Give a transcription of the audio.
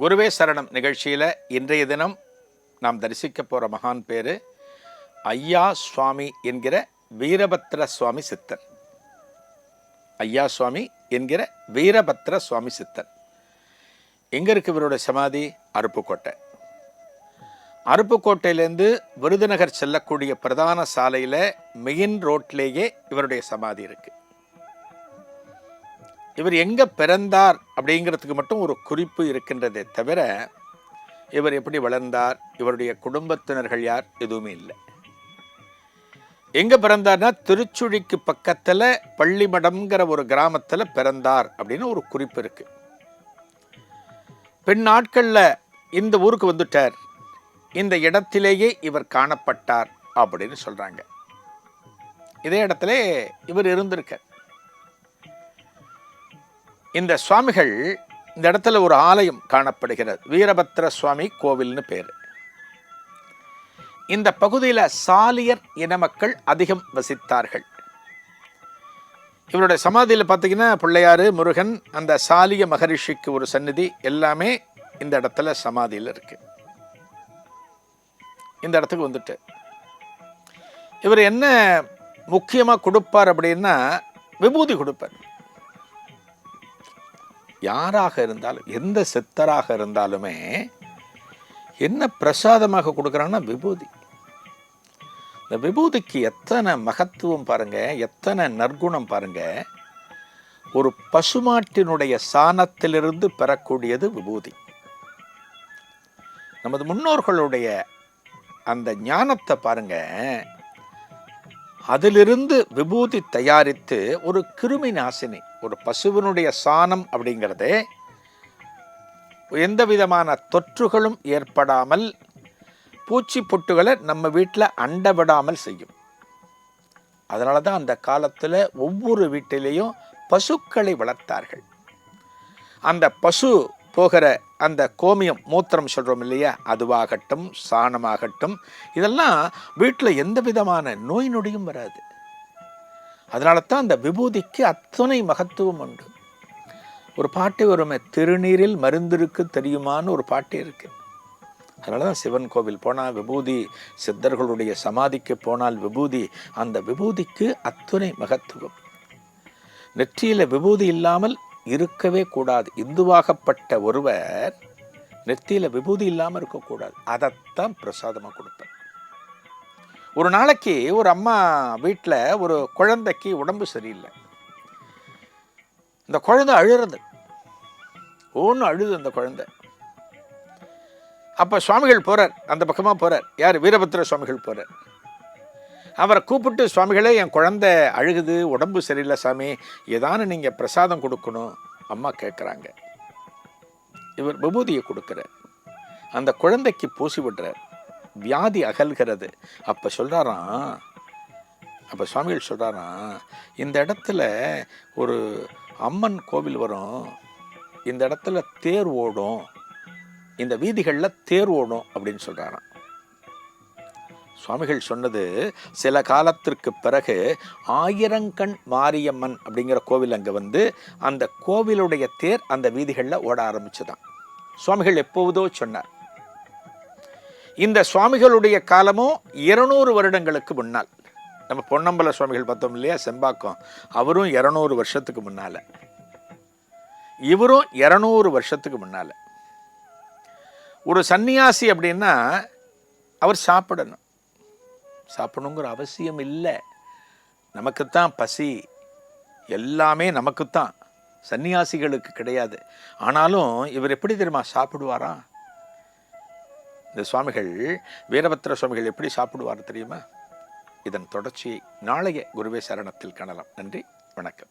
குருவே சரணம் நிகழ்ச்சியில் இன்றைய தினம் நாம் தரிசிக்க போகிற மகான் பேர் ஐயா சுவாமி என்கிற வீரபத்ர சுவாமி சித்தர் ஐயா சுவாமி என்கிற வீரபத்ர சுவாமி சித்தர் எங்கே இருக்கு இவருடைய சமாதி? அருப்புக்கோட்டை. அருப்புக்கோட்டையிலேருந்து விருதுநகர் செல்லக்கூடிய பிரதான சாலையில் மெயின் ரோட்லேயே இவருடைய சமாதி இருக்குது இவர் எங்கே பிறந்தார் அப்படிங்கிறதுக்கு மட்டும் ஒரு குறிப்பு இருக்கின்றதே தவிர இவர் எப்படி வளர்ந்தார் இவருடைய குடும்பத்தினர்கள் யார் எதுவுமே இல்லை. எங்கே பிறந்தார்னா திருச்சுழிக்கு பக்கத்தில் பள்ளிமடம்ங்கிற ஒரு கிராமத்தில் பிறந்தார் அப்படின்னு ஒரு குறிப்பு இருக்குது பின் நாட்களில் இந்த ஊருக்கு வந்துட்டார். இந்த இடத்திலேயே இவர் காணப்பட்டார் அப்படின்னு சொல்கிறாங்க இதே இடத்துல இவர் இருந்திருக்கார். இந்த சுவாமிகள் இந்த இடத்துல ஒரு ஆலயம் காணப்படுகிறது. வீரபத்ர சுவாமி கோவில்னு பேர். இந்த பகுதியில் சாலியர் இன மக்கள் அதிகம் வசித்தார்கள். இவருடைய சமாதியில் பார்த்தீங்கன்னா பிள்ளையாறு முருகன் அந்த சாலிய மகரிஷிக்கு ஒரு சந்நிதி எல்லாமே இந்த இடத்துல சமாதியில் இருக்கு. இந்த இடத்துக்கு வந்துட்டு. இவர் என்ன முக்கியமாக கொடுப்பார் அப்படின்னா விபூதி கொடுப்பார். யாராக இருந்தாலும் எந்த சித்தராக இருந்தாலுமே என்ன பிரசாதமாக கொடுக்குறாங்கன்னா விபூதி. இந்த விபூதிக்கு எத்தனை மகத்துவம் பாருங்க எத்தனை நற்குணம் பாருங்கள் ஒரு பசுமாட்டினுடைய சாணத்திலிருந்து பெறக்கூடியது விபூதி. நமது முன்னோர்களுடைய அந்த ஞானத்தை பாருங்கள் அதிலிருந்து விபூதி தயாரித்து ஒரு கிருமி நாசினி ஒரு பசுவினுடைய சாணம் அப்படிங்கிறது எந்த விதமான தொற்றுகளும் ஏற்படாமல் பூச்சி பொட்டுகளை நம்ம வீட்டில் அண்ட விடாமல் செய்யும். அதனால தான் அந்த காலத்தில் ஒவ்வொரு வீட்டிலேயும் பசுக்களை வளர்த்தார்கள். அந்த பசு போகிற அந்த கோமியம் மூத்திரம் சொல்கிறோம் இல்லையா? அதுவாகட்டும் சாணமாகட்டும் இதெல்லாம் வீட்டில் எந்த விதமான நோய் நொடியும் வராது. அதனால தான் அந்த விபூதிக்கு அத்தனை மகத்துவம் உண்டு. ஒரு பாட்டு வருமே திருநீரில் மருந்திருக்கு தெரியுமான்னு ஒரு பாட்டு இருக்கு. அதனால தான் சிவன் கோவில் போனால் விபூதி சித்தர்களுடைய சமாதிக்கு போனால் விபூதி அந்த விபூதிக்கு அத்துணை மகத்துவம். நெற்றியில் விபூதி இல்லாமல் இருக்கவே கூடாது. இந்துவாகப்பட்ட ஒருவர் நெத்தியில் விபூதி இல்லாமல் இருக்கக்கூடாது. அதைத்தான் பிரசாதமாக கொடுப்பேன். ஒரு நாளைக்கு ஒரு அம்மா வீட்டில் ஒரு குழந்தைக்கு உடம்பு சரியில்லை. இந்த குழந்தை அழுறது. ஒன்று அழுது அந்த குழந்தை. அப்போ சுவாமிகள் போகிறார் அந்த பக்கமாக போகிறார் யார்? வீரபத்திர சுவாமிகள் போகிறார் அவரை கூப்பிட்டு சுவாமிகளே என் குழந்தை அழுகுது உடம்பு சரியில்லை சாமி ஏதானு நீங்கள் பிரசாதம் கொடுக்கணும்? அம்மா கேட்குறாங்க இவர் விபூதியை கொடுக்குறார். அந்த குழந்தைக்கு பூசி விடுறார். வியாதி அகல்கிறது. அப்போ சொல்கிறாராம் அப்போ சுவாமிகள் சொல்கிறாராம் இந்த இடத்துல ஒரு அம்மன் கோவில் வரும். இந்த இடத்துல தேர் ஓடும். இந்த வீதிகளில் தேர் ஓடும் அப்படின்னு சொல்கிறாராம் சுவாமிகள் சொன்னது சில காலத்திற்கு பிறகு ஆயிரங்கண் மாரியம்மன் அப்படிங்கிற கோவில் அங்கே வந்து அந்த கோவிலுடைய தேர் அந்த வீதிகளில் ஓட ஆரம்பிச்சுதான். சுவாமிகள் எப்போதோ சொன்னார். இந்த சுவாமிகளுடைய காலமும் இருநூறு வருடங்களுக்கு முன்னால். நம்ம பொன்னம்பல சுவாமிகள் பார்த்தோம் இல்லையா செம்பாக்கம். அவரும் இரநூறு வருஷத்துக்கு முன்னால். இவரும் இரநூறு வருஷத்துக்கு முன்னால். ஒரு சன்னியாசி அப்படின்னா அவர் சாப்பிடணும். சாப்பிடணுங்கிற அவசியம் இல்லை. நமக்குத்தான் பசி. எல்லாமே நமக்குத்தான். சன்னியாசிகளுக்கு கிடையாது. ஆனாலும் இவர் எப்படி தெரியுமா சாப்பிடுவாரா? இந்த சுவாமிகள் வீரபத்திர சுவாமிகள் எப்படி சாப்பிடுவார் தெரியுமா? இதன் தொடர்ச்சியை நாளைய குருவே சரணத்தில் காணலாம். நன்றி வணக்கம்.